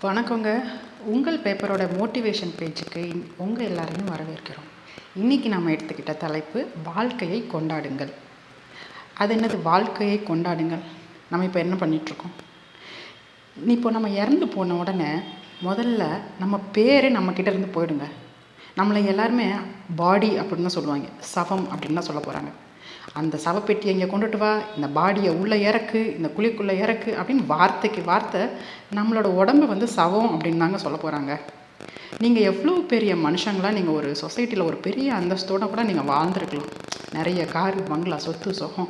வணக்கங்க. உங்கள் பேப்பரோட மோட்டிவேஷன் பேஜுக்கு உங்கள் எல்லாரையும் வரவேற்கிறோம். இன்றைக்கி நம்ம எடுத்துக்கிட்ட தலைப்பு வாழ்க்கையை கொண்டாடுங்கள். அது என்னது? வாழ்க்கையை கொண்டாடுங்கள். நம்ம இப்போ என்ன பண்ணிகிட்ருக்கோம் இப்போ நம்ம இறந்து போன உடனே முதல்ல நம்ம பேரே நம்மக்கிட்ட இருந்து போயிடுங்க. நம்மளை எல்லாருமே பாடி அப்படின்னு தான் சொல்லுவாங்க. சவம் அப்படின்னு தான் சொல்ல போகிறாங்க அந்த சவப்பெட்டியை இங்கே கொண்டுட்டு வா இந்த பாடியை உள்ளே இறக்கு இந்த குழிக்குள்ளே இறக்கு அப்படின்னு வார்த்தைக்கு வார்த்தை நம்மளோட உடம்பு வந்து சவம் அப்படின்னு தாங்க சொல்ல போகிறாங்க நீங்கள் எவ்வளோ பெரிய மனுஷங்களாக நீங்கள் ஒரு சொசைட்டியில் ஒரு பெரிய அந்தஸ்தோடு கூட நீங்கள் வாழ்ந்துருக்கலாம். நிறைய கார் பங்களா சொத்து சுகம்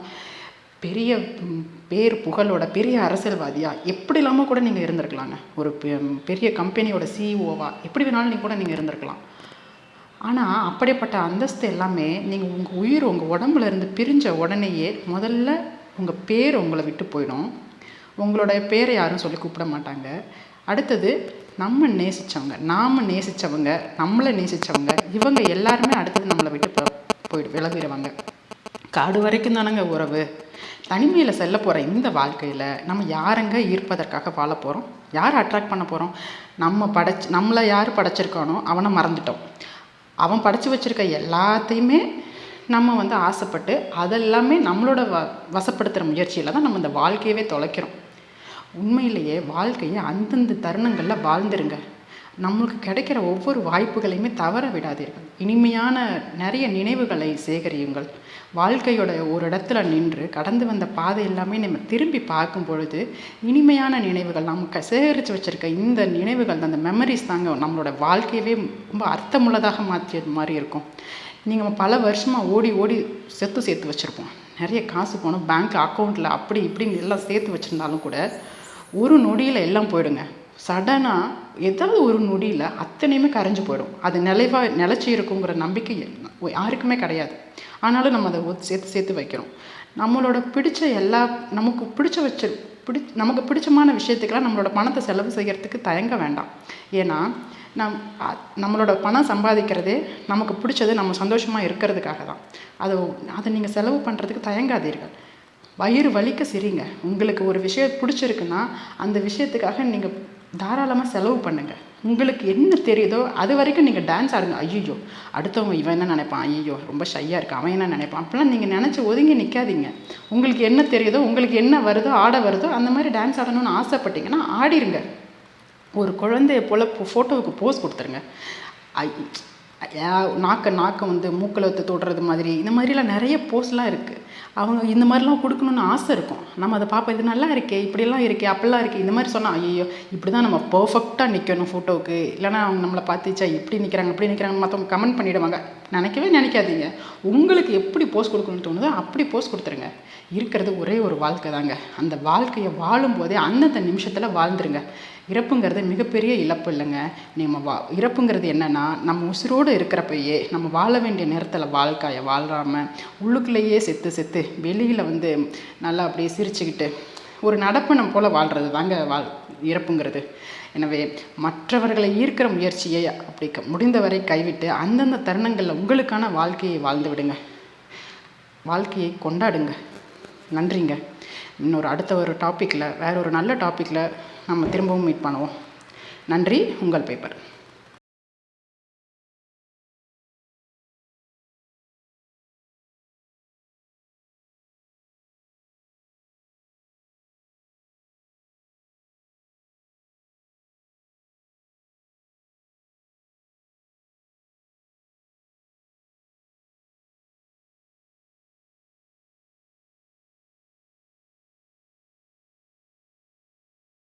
பெரிய பேர் புகழோட பெரிய அரசியல்வாதியாக எப்படி இல்லாமல் கூட நீங்கள் இருந்திருக்கலாங்க. ஒரு பெ- பெரிய கம்பெனியோட சிஇஓவா எப்படி வேணாலும் நீங்கள் கூட நீங்கள் இருந்திருக்கலாம். ஆனால் அப்படிப்பட்ட அந்தஸ்து எல்லாமே நீங்கள் உங்கள் உயிர் உங்கள் உடம்புல இருந்து பிரிஞ்ச உடனேயே முதல்ல உங்கள் பேர் உங்களை விட்டு போயிடும். உங்களோட பேரை யாரும் சொல்லி கூப்பிட மாட்டாங்க. அடுத்தது நம்ம நேசித்தவங்க நாம் நேசித்தவங்க நம்மளை நேசித்தவங்க இவங்க எல்லாருமே அடுத்தது நம்மளை விட்டு போ போயிடு விலகிடுவாங்க. காடு வரைக்கும் தானங்க உறவு. தனிமையில் செல்ல போகிற இந்த வாழ்க்கையில் நம்ம யாருங்க ஈர்ப்பதற்காக வாழ போகிறோம் யார் அட்ராக்ட் பண்ண போகிறோம் நம்ம படைச்சு நம்மளை யார் படைச்சிருக்கானோ அவனை மறந்துட்டோம். அவன் படைச்சு வச்சிருக்க எல்லாத்தையுமே நம்ம வந்து ஆசைப்பட்டு அதெல்லாமே நம்மளோட வ வசப்படுத்துகிற முயற்சியில் தான் நம்ம இந்த வாழ்க்கையவே தொலைக்கிறோம். உண்மையிலேயே வாழ்க்கையை அந்தந்த தருணங்களில் வாழ்ந்துருங்க. நம்மளுக்கு கிடைக்கிற ஒவ்வொரு வாய்ப்புகளையுமே தவற விடாதீர்கள். இனிமையான நிறைய நினைவுகளை சேகரியுங்கள். வாழ்க்கையோட ஒரு இடத்துல நின்று கடந்து வந்த பாதை எல்லாமே நம்ம திரும்பி பார்க்கும் பொழுது இனிமையான நினைவுகள் நமக்கு சேகரித்து வச்சிருக்க இந்த நினைவுகள் அந்த மெமரிஸ் தாங்க நம்மளோட வாழ்க்கையவே ரொம்ப அர்த்தமுள்ளதாக மாற்றியது மாதிரி இருக்கும். நீங்கள் பல வருஷமாக ஓடி ஓடி செத்து சேர்த்து வச்சுருப்போம். நிறைய காசு போனோம் பேங்க் அக்கௌண்ட்டில் அப்படி இப்படின்னு எல்லாம் சேர்த்து வச்சுருந்தாலும் கூட ஒரு நொடியில் எல்லாம் போயிடுங்க. சடனாக ஏதாவது ஒரு நொடியில் அத்தனையுமே கரைஞ்சு போயிடும். அது நிலைவாக நிலச்சி இருக்குங்கிற நம்பிக்கை யாருக்குமே கிடையாது. ஆனாலும் நம்ம அதை சேர்த்து சேர்த்து வைக்கிறோம். நம்மளோட பிடிச்ச எல்லா நமக்கு பிடிச்ச வச்சு பிடி நமக்கு பிடிச்சமான விஷயத்துக்கெல்லாம் நம்மளோட பணத்தை செலவு செய்கிறதுக்கு தயங்க வேண்டாம். ஏன்னா நம் நம்மளோட பணம் சம்பாதிக்கிறதே நமக்கு பிடிச்சது நம்ம சந்தோஷமாக இருக்கிறதுக்காக தான். அதை அதை நீங்கள் செலவு பண்ணுறதுக்கு தயங்காதீர்கள். வயிறு வலிக்க சிரிங்க. உங்களுக்கு ஒரு விஷயம் பிடிச்சிருக்குன்னா அந்த விஷயத்துக்காக நீங்கள் தாராளமாக செலவு பண்ணுங்கள் உங்களுக்கு என்ன தெரியுதோ அது வரைக்கும் நீங்கள் டான்ஸ் ஆடுங்க. ஐயோ அடுத்தவங்க இவன் என்ன நினைப்பான்? ஐயோ ரொம்ப ஷையாக இருக்கு அவன் என்ன நினைப்பான்? அப்படிலாம் நீங்கள் நினச்சி ஒதுங்கி நிற்காதீங்க உங்களுக்கு என்ன தெரியுதோ உங்களுக்கு என்ன வருதோ ஆட வருதோ அந்த மாதிரி டான்ஸ் ஆடணும்னு ஆசைப்பட்டீங்கன்னா ஆடிருங்க. ஒரு குழந்தைய போல் ஃபோட்டோவுக்கு போஸ் கொடுத்துருங்க. ஐ நாக்கை நாக்க வந்து மூக்கில் தொடுறது மாதிரி இந்த மாதிரிலாம் நிறைய போஸ்லாம் இருக்குது அவங்க இந்த மாதிரிலாம் கொடுக்கணுன்னு ஆசை இருக்கும். நம்ம அதை பார்ப்போம் இது நல்லா இருக்கே இப்படிலாம் இருக்கே அப்படிலாம் இருக்கே இந்த மாதிரி சொன்னால் ஐயோ இப்படி தான் நம்ம பர்ஃபெக்டாக நிற்கணும் ஃபோட்டோவுக்கு இல்லைனா அவங்க நம்மளை பார்த்துச்சா இப்படி நிற்கிறாங்க இப்படி நிற்கிறாங்க மற்றவங்க கமெண்ட் பண்ணிவிடுவாங்க நினைக்கவே நினைக்காதீங்க. உங்களுக்கு எப்படி போஸ்ட் கொடுக்கணும்னு தோணுதோ அப்படி போஸ்ட் கொடுத்துருங்க. இருக்கிறது ஒரே ஒரு வாழ்க்கை தாங்க. அந்த வாழ்க்கையை வாழும்போதே அந்தந்த நிமிஷத்தில் வாழ்ந்துருங்க. இறப்புங்கிறது மிகப்பெரிய இழப்பு இல்லைங்க. நம்ம வா இறப்புங்கிறது என்னென்னா நம்ம உசுரோடு இருக்கிறப்பயே நம்ம வாழ வேண்டிய நேரத்தில் வாழ்க்கையை வாழாமல் உள்ளுக்குள்ளேயே செத்து செத்து வெளியில் வந்து நல்லா அப்படியே சிரிச்சுக்கிட்டு ஒரு நடப்பணம் போல் வாழ்கிறது தாங்க வாழ் இறப்புங்கிறது. எனவே மற்றவர்களை ஈர்க்கிற முயற்சியை அப்படி முடிந்தவரை கைவிட்டு அந்தந்த தருணங்களில் உங்களுக்கான வாழ்க்கையை வாழ்ந்து விடுங்க. வாழ்க்கையை கொண்டாடுங்க. நன்றிங்க. இன்னொரு அடுத்த ஒரு டாப்பிக்கில் வேற ஒரு நல்ல டாப்பிக்கில் நம்ம திரும்பவும் மீட் பண்ணுவோம். நன்றி உங்கள் பேப்பர்